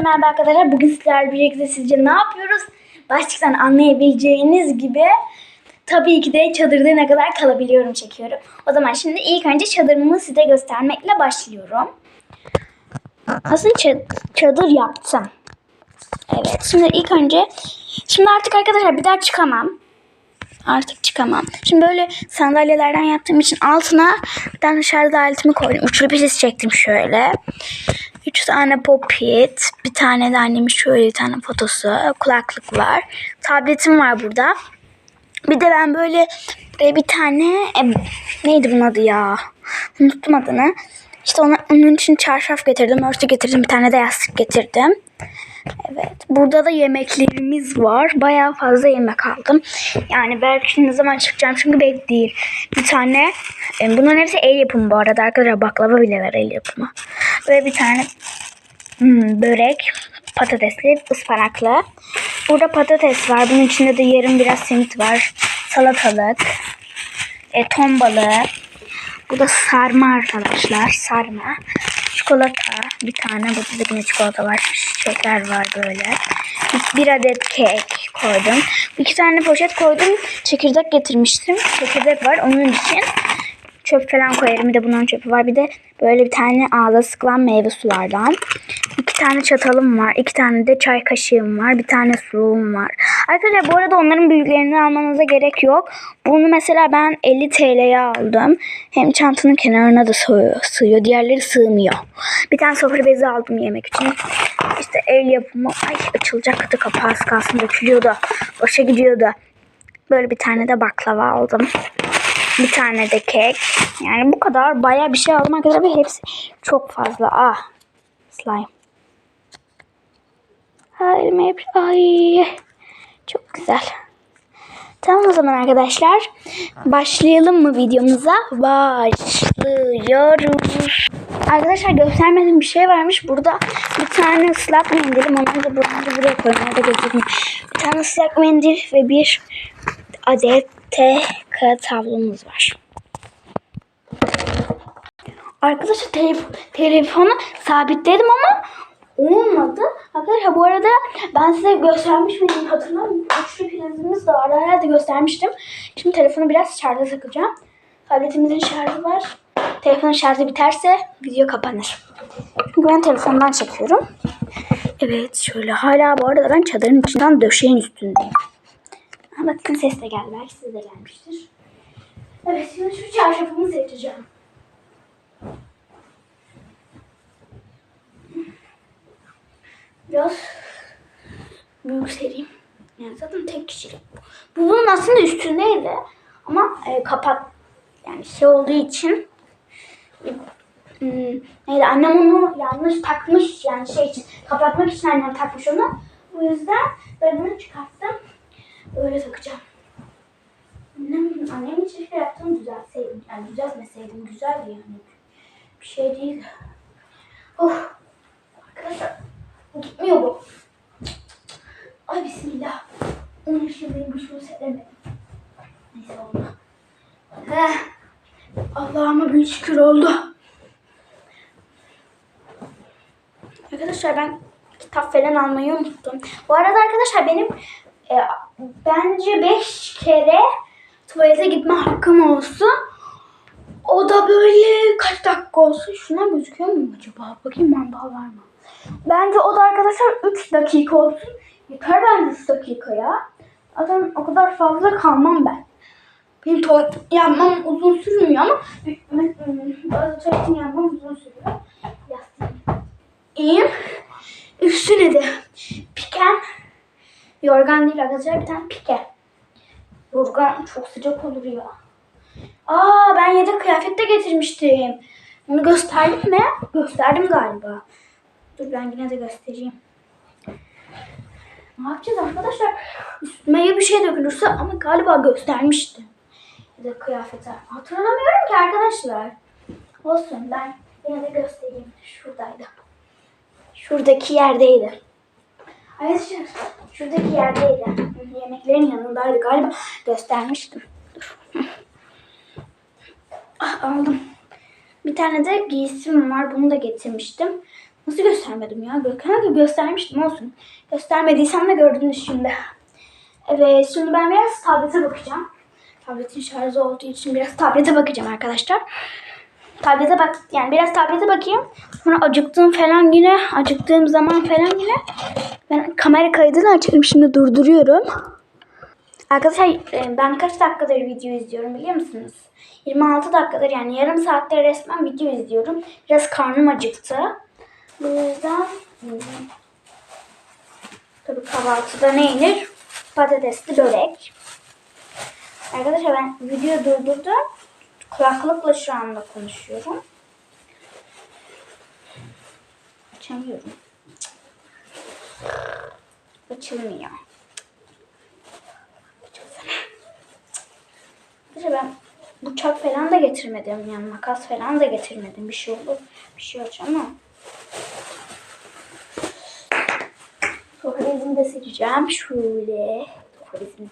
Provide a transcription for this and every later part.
Merhaba arkadaşlar. Bugün sizlerle birlikte sizce ne yapıyoruz? Başlıktan anlayabileceğiniz gibi tabii ki de çadırda ne kadar kalabiliyorum çekiyorum. O zaman şimdi ilk önce çadırımı size göstermekle başlıyorum. Aslında ça- çadır yaptım. Evet şimdi ilk önce şimdi artık arkadaşlar bir daha çıkamam. Artık çıkamam. Şimdi böyle sandalyelerden yaptığım için altına bir tane şarj aletimi koydum. Üçlü priz çektim şöyle. Üç tane popit, bir tane de annemin şöyle bir tane fotosu, kulaklık var. Tabletim var burada. Bir de ben böyle buraya bir tane e, neydi bunun adı ya? Unuttum adını. İşte ona, onun için çarşaf getirdim, örtü getirdim, bir tane de yastık getirdim. Evet. Burada da yemeklerimiz var. Bayağı fazla yemek aldım. Yani belki ne zaman çıkacağım çünkü belli değil. Bir tane e, bunların hepsi el yapımı bu arada arkadaşlar. Baklava bile var el yapımı. Böyle bir tane hmm, börek patatesli ıspanaklı. Burada patates var. Bunun içinde de yarım biraz simit var. Salatalık. E, ton balığı. Bu da sarma arkadaşlar. Sarma. Çikolata. Bir tane. Burada da yine çikolata var. Şeker var böyle. Bir adet kek koydum. İki tane poşet koydum. Çekirdek getirmiştim. Çekirdek var. Onun için çöp falan koyarım. Bir de bunun çöpü var. Bir de böyle bir tane ağza sıkılan meyve sulardan. İki tane çatalım var. iki tane de çay kaşığım var. Bir tane suluğum var. Arkadaşlar bu arada onların büyüklerini almanıza gerek yok. Bunu mesela ben 50 TL'ye aldım. Hem çantanın kenarına da sığıyor. Diğerleri sığmıyor. Bir tane sofra bezi aldım yemek için. İşte el yapımı. Ay açılacak katı kapağı az kalsın dökülüyordu. Boşa gidiyordu. Böyle bir tane de baklava aldım. Bir tane de kek. Yani bu kadar bayağı bir şey aldım arkadaşlar ve hepsi çok fazla. Ah slime. Elime hep... Ay çok güzel. Tamam o zaman arkadaşlar. Başlayalım mı videomuza? Başlıyoruz. Arkadaşlar göstermediğim bir şey varmış. Burada bir tane ıslak mendilim. Onları da buradan buraya koyun. Orada. Bir tane ıslak mendil ve bir adet kağıt tablomuz var. Arkadaşlar telef- telefonu sabitledim ama olmadı. Arkadaşlar bu arada ben size göstermiş miydim hatırlamıyorum. Üçlü prizimiz de vardı. Herhalde göstermiştim. Şimdi telefonu biraz şarja takacağım. Tabletimizin şarjı var. Telefonun şarjı biterse video kapanır. Çünkü ben telefondan çekiyorum. Evet şöyle hala bu arada ben çadırın içinden döşeğin üstündeyim. Ha, bakın ses de geldi. Belki size de gelmiştir. Evet şimdi şu çarşafımı seçeceğim. Biraz büyük sereyim. Yani zaten tek kişilik bu. Bu bunun aslında üstündeydi. Ama e, kapat yani şey olduğu için hmm, neydi annem onu yanlış takmış yani şey için kapatmak için annem takmış onu. Bu yüzden ben onu çıkarttım. Böyle takacağım. Annem, annem için şey yaptım düzelseydim. Yani düzeltmeseydim güzeldi yani. Bir şey değil. Oh. Arkadaşlar gitmiyor bu. Ay bismillah. Onun için benim güçlü setlemedim. Neyse oldu. Heh. Allah'ıma bin şükür oldu. Arkadaşlar ben kitap falan almayı unuttum. Bu arada arkadaşlar benim e, bence 5 kere tuvalete gitme hakkım olsun. O da böyle kaç dakika olsun. Şuna gözüküyor mu acaba? Bakayım mandal var mı? Bence o da arkadaşlar 3 dakika olsun. Yeter bence 3 dakika ya. Zaten o kadar fazla kalmam ben. Benim tuvalet yapmam uzun sürmüyor ama bazı tuvaletin yapmam uzun sürüyor. Yastığım. İyiyim. Üstüne de pikem. Yorgan değil arkadaşlar bir tane pike. Yorgan çok sıcak olur ya. Aa ben yedek kıyafet de getirmiştim. Onu gösterdim mi? Gösterdim galiba. Dur ben yine de göstereyim. Ne yapacağız arkadaşlar? Üstüme ya bir şey dökülürse ama galiba göstermiştim. Ya da kıyafete. Hatırlamıyorum ki arkadaşlar. Olsun ben yine de göstereyim. Şuradaydı. Şuradaki yerdeydi. Arkadaşlar şuradaki yerdeydi. Yemeklerin yanındaydı galiba. Göstermiştim. Dur. Ah, aldım. Bir tane de giysim var. Bunu da getirmiştim. Nasıl göstermedim ya? Kanka göstermiştim olsun. Göstermediysem de gördünüz şimdi. Evet şimdi ben biraz tablete bakacağım. Tabletin şarjı olduğu için biraz tablete bakacağım arkadaşlar. Tablete bak yani biraz tablete bakayım. Sonra acıktığım falan yine acıktığım zaman falan yine ben kamera kaydını açayım şimdi durduruyorum. Arkadaşlar e, ben kaç dakikadır video izliyorum biliyor musunuz? 26 dakikadır yani yarım saattir resmen video izliyorum. Biraz karnım acıktı. Bu yüzden hmm, tabii kahvaltıda ne yenir? Patatesli börek. Arkadaşlar ben video durdurdum. Kulaklıkla şu anda konuşuyorum. Açamıyorum. Açılmıyor. Açılsana. Arkadaşlar ben bıçak falan da getirmedim. Yani makas falan da getirmedim. Bir şey olur. Bir şey olacak ama. Tuvaletimi de sileceğim. Şöyle. Tuvaletimi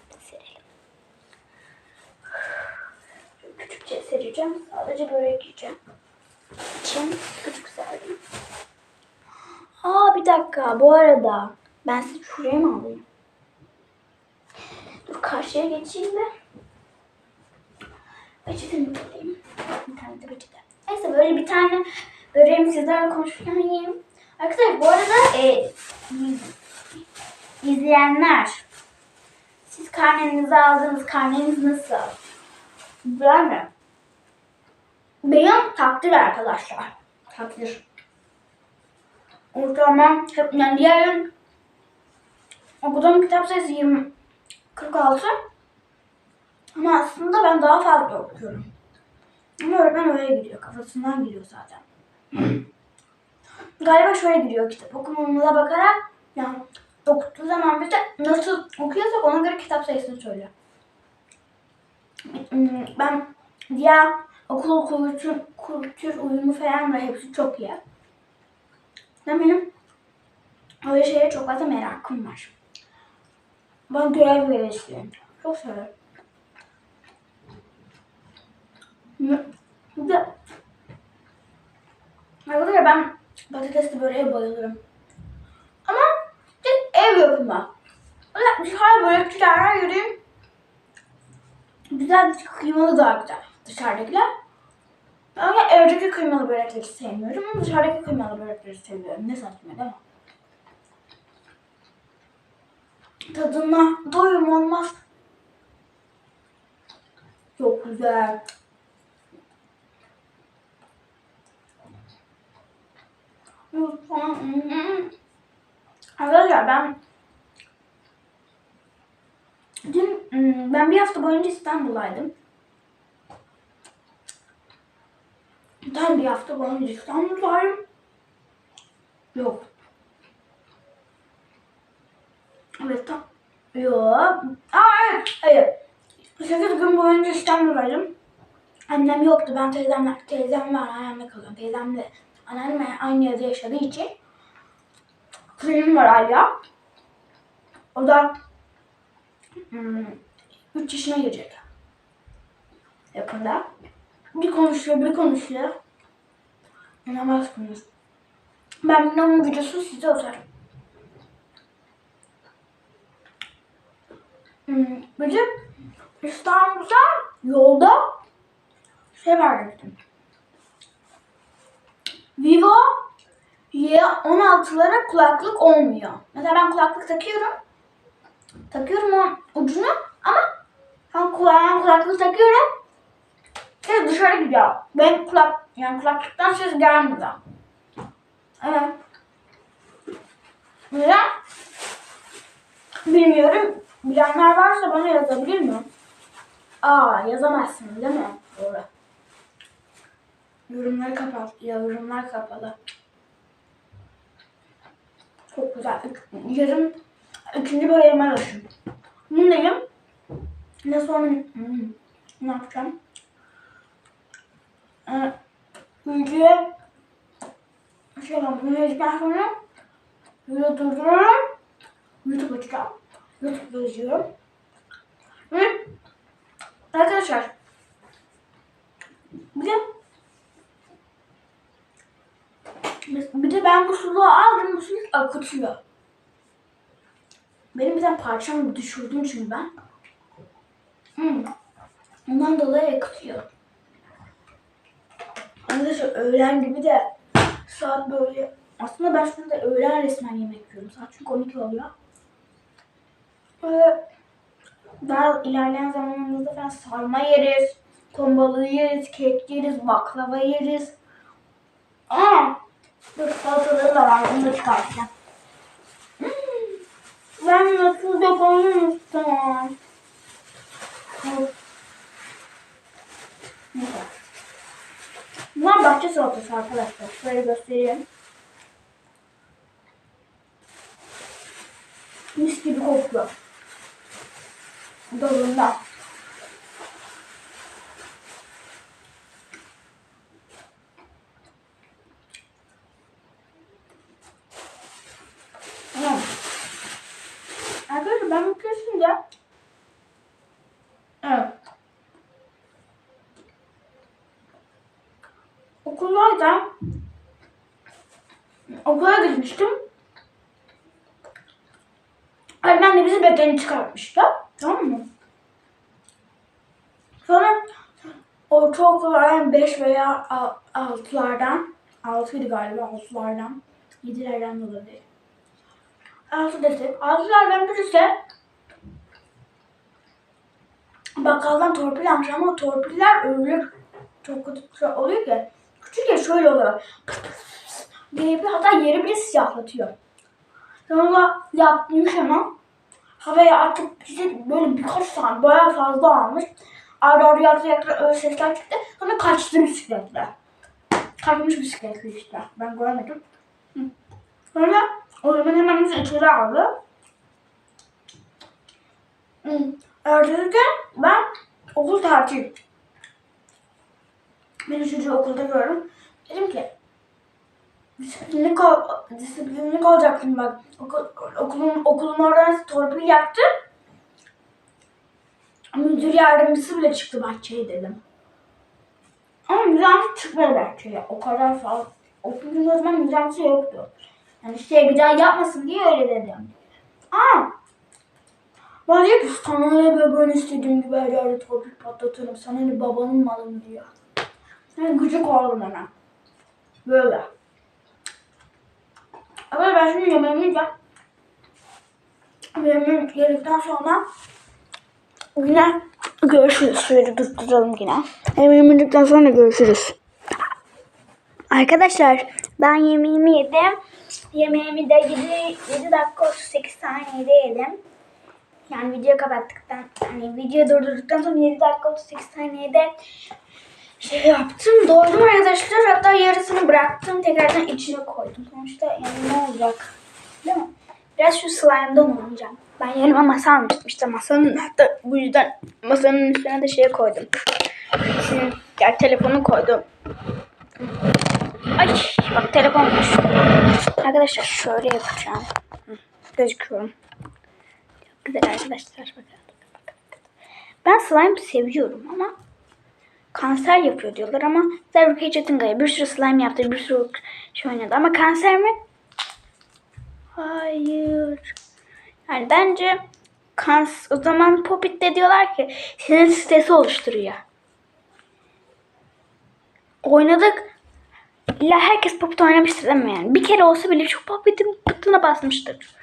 sereceğim. Sadece börek yiyeceğim. İçim küçük serdim. Aa bir dakika. Bu arada ben sizi şuraya mı alayım? Dur karşıya geçeyim de. Peçetemi alayım. Bir tane de peçete. Neyse böyle bir tane böreğimi sizlerle konuşurken yiyeyim. Arkadaşlar bu arada e, izleyenler siz karnenizi aldınız. Karneniz nasıl? Güzel mi? Benim takdir arkadaşlar. Takdir. Ortalama hep yani diğer okuduğum kitap sayısı 20 46 ama aslında ben daha fazla okuyorum. Ama öğretmen öyle gidiyor. Kafasından gidiyor zaten. Galiba şöyle gidiyor kitap okumamıza bakarak yani okuttuğu zaman bir de nasıl okuyorsak ona göre kitap sayısını söylüyor. Hmm, Ben diğer okul kültür, kültür uyumu falan da hepsi çok iyi. Ben benim öyle şeye çok fazla merakım var. Ben görev verirsin. Çok severim. Bir de Arkadaşlar ben patatesli böreğe bayılırım. Ama tek ev yapımı. Dışarı börekçilerden yürüyeyim. Güzel kıymalı daha güzel dışarıdakiler. Ama evdeki kıymalı börekleri sevmiyorum dışarıdaki kıymalı börekleri seviyorum. Ne saçma değil mi? Tadına doyum olmaz. Çok güzel. Arkadaşlar ben dün ım, ben bir hafta boyunca İstanbul'daydım. Tam bir hafta boyunca İstanbul'dayım. Yok. Evet tam. Yok. Aa evet. Hayır. 8 gün boyunca İstanbul'daydım. Annem yoktu. Ben teyzemle, teyzem var. Annemle kalıyorum. Teyzemle anneannem aynı yerde yaşadığı için. Kuzenim var hala. O da 3 yaşına girecek. Yakında. Bir konuşuyor, bir konuşuyor. İnanmazsınız. Ben bunun videosunu size atarım. Hmm, bizim İstanbul'da yolda şey var dedim. Vivo Y16'lara kulaklık olmuyor. Mesela ben kulaklık takıyorum. Takıyorum o ucunu ama ben kulağıma kulaklık takıyorum. Ses dışarı gidiyor. Ben kulak yani kulaklıktan ses gelmiyor. Evet. Neden? Bilmiyorum. Bilenler varsa bana yazabilir mi? Aa yazamazsın değil mi? Doğru. Yorumlar kapalı. Ya yorumlar kapalı. Çok güzel. Yarım ikinci bölüme alışım. Bundayım. Ne sonra hmm, ne yapacağım? Videoya şey yazdıktan sonra video durduruyorum. YouTube açacağım. YouTube yazıyorum. Ve arkadaşlar bir de Bir de ben bu suluğu aldım. Bu suluk akıtıyor. Benim bir tane parçamı düşürdüm çünkü ben. Hmm. Ondan dolayı akıtıyor. Arkadaşlar öğlen gibi de saat böyle aslında ben de öğlen resmen yemek yiyorum. Saat çünkü 12 oluyor. Böyle daha ilerleyen zamanlarımızda falan sarma yeriz. Ton balığı yeriz, kek yeriz, baklava yeriz. Aa, dur salataları da var, onu da çıkartacağım. Hmm, Ben nasıl yapamıyorum. Neyse. Bunlar bahçe salatası arkadaşlar. Şöyle göstereyim. Mis gibi kokuyor. Dalında. Hmm. Arkadaşlar ben bu kesince Evet. Okuldayken okula gitmiştim. Öğretmen de bizi bekleni çıkartmıştı. Tamam mı? Sonra ortaokullardan 5 veya 6'lardan 6'ydı galiba 6'lardan 7'lerden de olabilir. 6 desek 6'lardan birisi bakkaldan torpil almış ama torpiller öyle çok kötü şey oluyor ki küçük ya şöyle oluyor. diye bir hatta yeri bile siyahlatıyor. Sonra yapmış ama havaya atıp bize böyle birkaç tane bayağı fazla almış. Yaktı yaktı öyle sesler çıktı. Sonra kaçtı bisikletle. Kaçmış bisikletle işte. Ben göremedim. Sonra o zaman hemen bizi içeri aldı. Ertesi gün ben okul tatil. Ben üçüncü okulda gördüm. Dedim ki disiplinli, kal disiplinli kalacaktım bak. Okul, okulun, okulun oradan torpil yaktı. Müdür yardımcısı bile çıktı bahçeye dedim. Ama müdür çıkmadı bahçeye. O kadar fazla. Okulun o zaman müdür yoktu. Yani şey bir daha yapmasın diye öyle dedim. Aa! Bana diyor ki sana ne böyle böyle istediğim gibi her yerde torpil patlatırım. Sana ne babanın malı mı diyor. Yani gıcık oldum ona. Böyle. Ama ben şimdi yemeğimi yiyeceğim. Yemeğimi yedikten sonra yine görüşürüz. Şöyle durduralım yine. Yemeğimi yedikten sonra görüşürüz. Arkadaşlar ben yemeğimi yedim. Yemeğimi de 7, 7 dakika 38 saniyede yedim. Yani video kapattıktan, hani video durdurduktan sonra 7 dakika 38 saniyede şey yaptım. Doydum arkadaşlar. Hatta yarısını bıraktım. Tekrardan içine koydum. Sonuçta yani ne olacak? Değil mi? Biraz şu slime'dan oynayacağım. Ben yanıma masa almıştım. İşte masanın hatta bu yüzden masanın üstüne de şey koydum. Şimdi gel telefonu koydum. Ay bak telefon düştü. Arkadaşlar şöyle yapacağım. Gözüküyorum. Güzel arkadaşlar. Ben slime seviyorum ama kanser yapıyor diyorlar ama mesela Rukiye Çetinkaya bir sürü slime yaptı, bir sürü şey oynadı ama kanser mi? Hayır. Yani bence kans o zaman Popit de diyorlar ki sinir sitesi oluşturuyor. Oynadık. İlla herkes Popit oynamıştır değil yani? Bir kere olsa bile şu Popit'in pıtına basmıştır.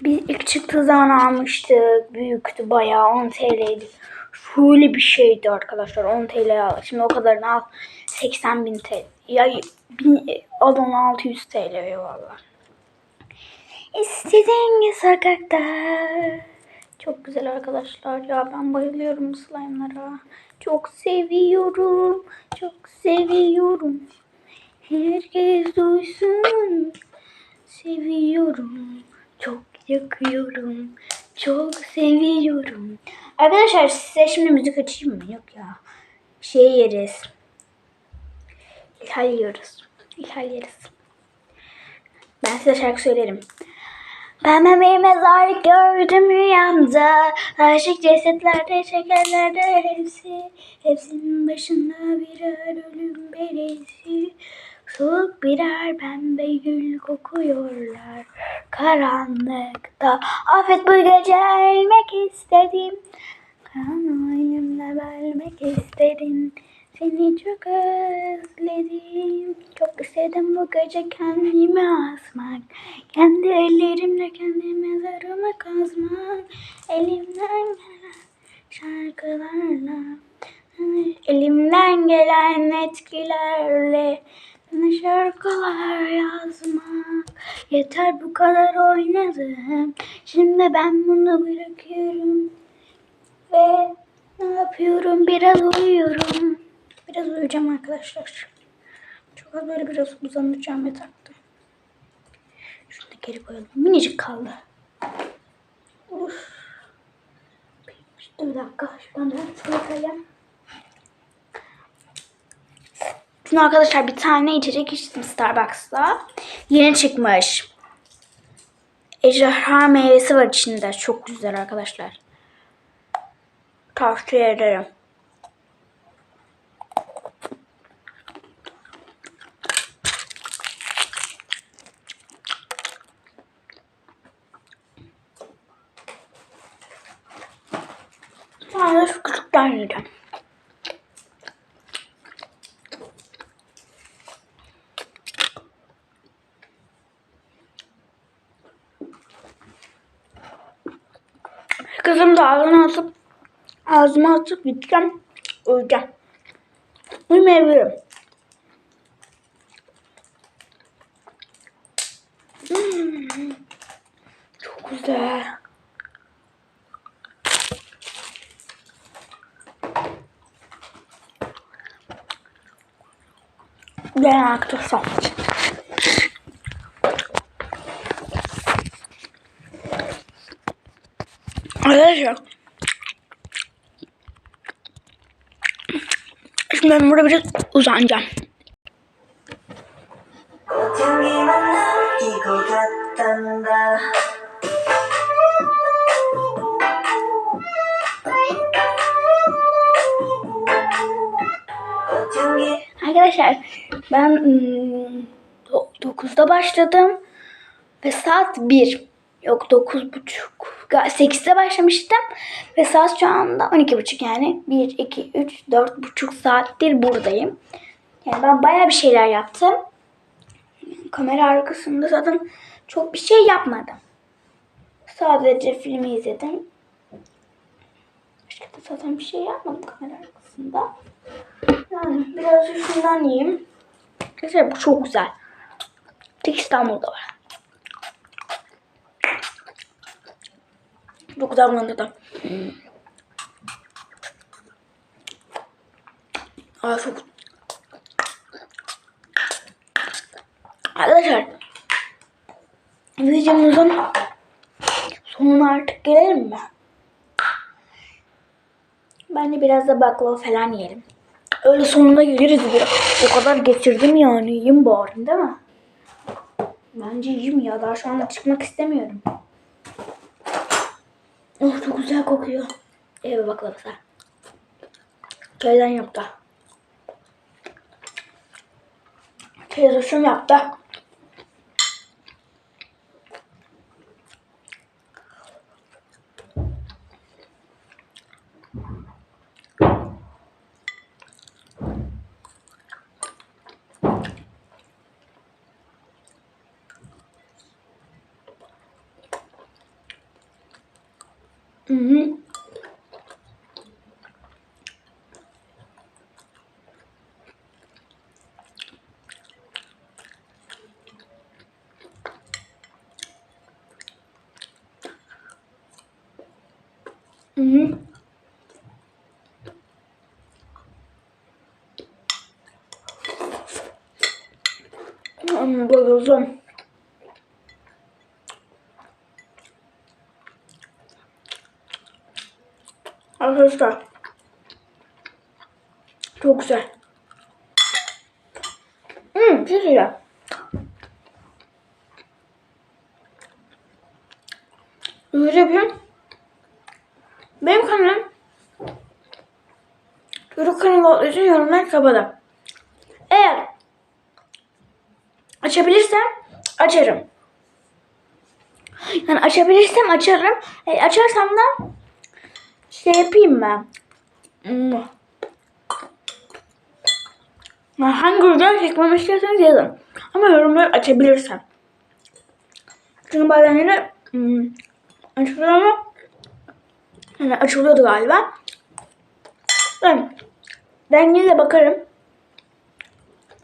Biz ilk çıktığı zaman almıştık. Büyüktü bayağı 10 TL'ydi. Şöyle bir şeydi arkadaşlar 10 TL'ye aldık. Şimdi o kadarını al 80 bin TL. Ya bin, al onu 600 TL valla. İstediğin sokakta. Çok güzel arkadaşlar ya ben bayılıyorum slime'lara. Çok seviyorum. Çok seviyorum. Herkes duysun. Seviyorum. Çok yakıyorum. Çok seviyorum. Arkadaşlar size şimdi müzik açayım mı? Yok ya. Şey yeriz. İlhal yiyoruz. İlhal yeriz. Ben size şarkı söylerim. Ben bir mezar gördüm rüyamda Aşık cesetlerde şekerlerde hepsi Hepsinin başında birer ölüm belirsi Soğuk birer pembe gül kokuyorlar karanlıkta. Affet bu gece ölmek istedim. Karanlığımla bölmek istedim. Seni çok özledim. Çok istedim bu gece kendimi asmak. Kendi ellerimle kendi mezarımı kazmak. Elimden gelen şarkılarla. Elimden gelen etkilerle sana şarkılar yazmak Yeter bu kadar oynadım Şimdi ben bunu bırakıyorum Ve ne yapıyorum biraz uyuyorum Biraz uyuyacağım arkadaşlar Çok az böyle biraz uzanacağım yatakta Şunu da geri koyalım minicik kaldı Uf. Bir dakika şuradan da şöyle Dün arkadaşlar bir tane içecek içtim Starbucks'ta. Yeni çıkmış. Ejderha meyvesi var içinde. Çok güzel arkadaşlar. Tavsiye ederim. De şu küçükten yiyeceğim. Kızım da ağzına atıp ağzıma atıp gideceğim. Uyumayabilirim. Hmm, çok güzel mark to soft. Arkadaşlar. Şimdi ben burada biraz uzanacağım. Arkadaşlar ben ım, do- 9'da başladım ve saat 1. Yok 9.30. 8'de başlamıştım ve saat şu anda 12.30 yani 1, 2, 3, 4.5 saattir buradayım. Yani ben bayağı bir şeyler yaptım. Kamera arkasında zaten çok bir şey yapmadım. Sadece filmi izledim. Başka da zaten bir şey yapmadım kamera arkasında. Yani biraz da şundan yiyeyim. Arkadaşlar bu çok güzel. Tek İstanbul'da var. Çok güzel da. Aa çok Arkadaşlar videomuzun sonuna artık gelelim mi? Ben de biraz da baklava falan yiyelim. Öyle sonuna geliriz diyor. O kadar getirdim yani. Yiyeyim bari değil mi? Bence yiyeyim ya. Daha şu anda çıkmak istemiyorum. Oh çok güzel kokuyor. Eve baklavası. Köyden yaptı. Teyzeciğim yaptı. Hı hı. Hı hı. Arkadaşlar. Çok güzel. Hmm, bir şey söyleyeceğim. Öyle yapıyorum. Benim kanalım Yürü kanalı için yorumlar kapıda. Eğer Açabilirsem açarım. Yani açabilirsem açarım. E, açarsam da şey yapayım ben. Hmm. Hangi videoyu çekmemi istiyorsanız yazın. Ama yorumları açabilirsem. Çünkü bazen yine hmm, açılıyor ama yani açılıyordu galiba. Ben, ben yine de bakarım.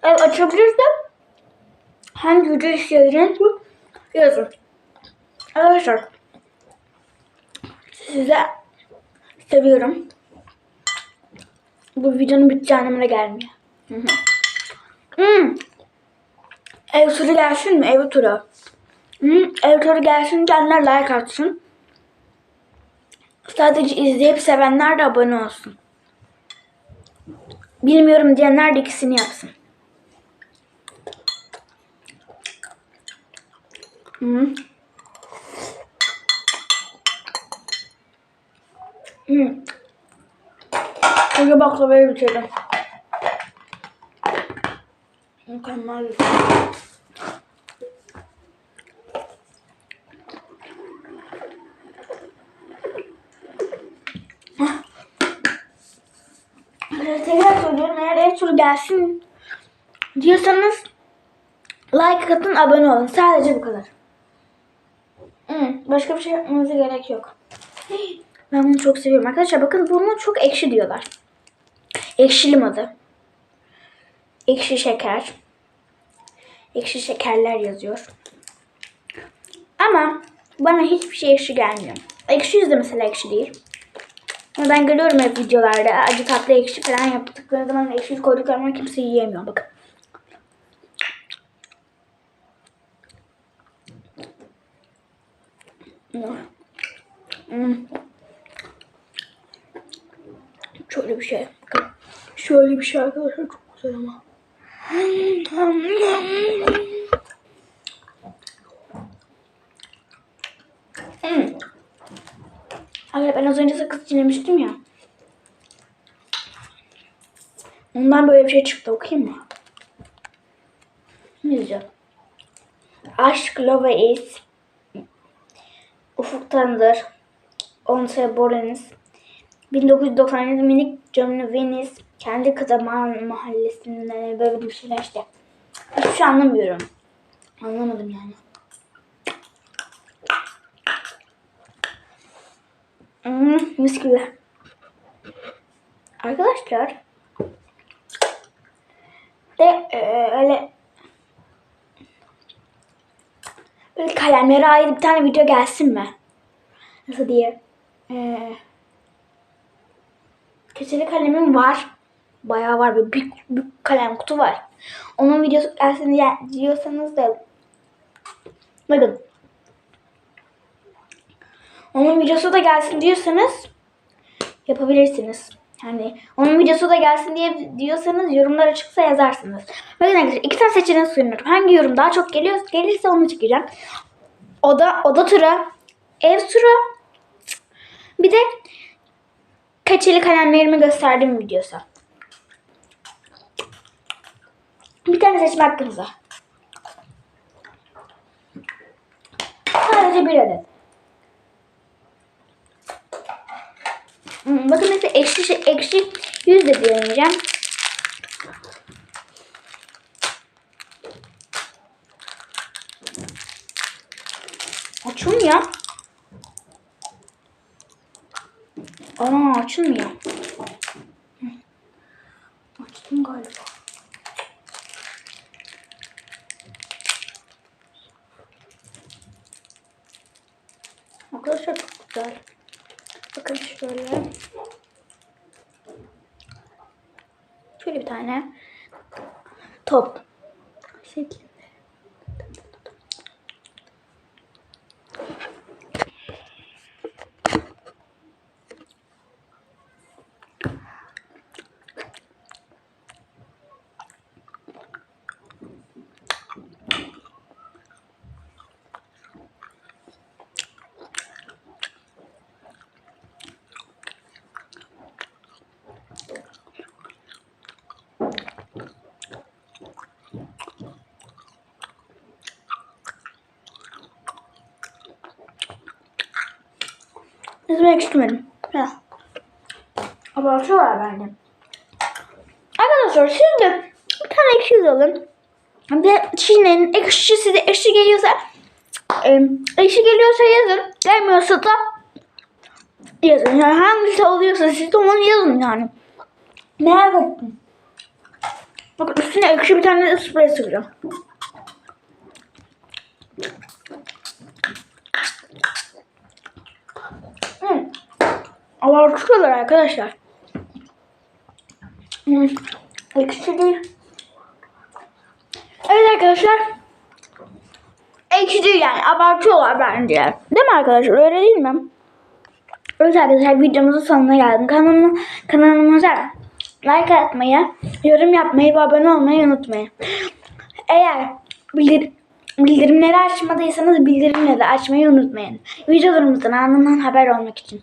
Eğer açabilirsem hangi video istediğiniz yazın. Arkadaşlar size seviyorum. Bu videonun biteceği anlamına gelmiyor. Hı hı. Hmm. Ev turu gelsin mi? Ev turu. Hmm. Ev turu gelsin diyenler like atsın. Sadece izleyip sevenler de abone olsun. Bilmiyorum diyenler de ikisini yapsın. Hı. Hı. Koca baklavayı bitirdim. Mükemmel. Evet, Tekrar söylüyorum eğer ev turu gelsin diyorsanız like atın abone olun. Sadece bu kadar. Hı, başka bir şey yapmanıza gerek yok. Ben bunu çok seviyorum arkadaşlar. Bakın bunu çok ekşi diyorlar. Ekşi limadı. Ekşi şeker. Ekşi şekerler yazıyor. Ama bana hiçbir şey ekşi gelmiyor. Ekşi yüzde mesela ekşi değil. Ama ben görüyorum hep videolarda acı tatlı ekşi falan yaptıkları zaman ekşi koyduklarını kimse yiyemiyor. Bakın. Hmm. Şöyle bir şey. Bakın. Şöyle bir şey arkadaşlar çok güzel ama. Hmm. Hayır ben az önce sakız çiğnemiştim ya. Ondan böyle bir şey çıktı okuyayım mı? Ne diyeceğim? Aşk Love is Ufuktandır. Onse Borens 1997 minik Johnny Venice kendi kızaman mahallesinden böyle bir şeyler işte. Hiçbir şey anlamıyorum. Anlamadım yani. Hmm, mis gibi. Arkadaşlar de e, öyle böyle kalemlere ait bir tane video gelsin mi? Nasıl diye? Ee, keçeli kalemim var. Bayağı var. Böyle büyük, büyük kalem kutu var. Onun videosu gelsin diye diyorsanız da bakın. Onun videosu da gelsin diyorsanız yapabilirsiniz. Yani onun videosu da gelsin diye diyorsanız yorumlar açıksa yazarsınız. Bakın arkadaşlar iki tane seçenek sunuyorum. Hangi yorum daha çok geliyor gelirse onu çıkacağım. Oda, oda tura, ev tura, bir de keçeli kalemlerimi gösterdiğim videosu. Bir tane seçme hakkınız var. Sadece bir adet. Hmm, bakın mesela ekşi, şey- ekşi yüz de deneyeceğim. Açılmıyor. Aa açılmıyor. Açtım galiba. Arkadaşlar çok güzel. Bakın şöyle. Şöyle bir tane top şeklinde. Yüzüme ekşitmedim. Ya. Abartıyorlar bence. Arkadaşlar siz de bir tane ekşi alın. Ve çiğneyin. Ekşi size ekşi geliyorsa e, ekşi geliyorsa yazın. Gelmiyorsa da yazın. Yani hangisi oluyorsa siz de onu yazın yani. Merak ettim. Bak üstüne ekşi bir tane sprey sürüyorum. Hmm. Abartıyorlar arkadaşlar. Hmm. Ekşi değil. Evet arkadaşlar. Ekşi değil yani. Abartıyorlar bence. Değil mi arkadaşlar? Öyle değil mi? Evet arkadaşlar videomuzun sonuna geldim. Kanalıma, kanalımıza like atmayı, yorum yapmayı ve abone olmayı unutmayın. Eğer bildir, bildirimleri açmadıysanız bildirimleri açmayı unutmayın. Videolarımızdan anından haber olmak için.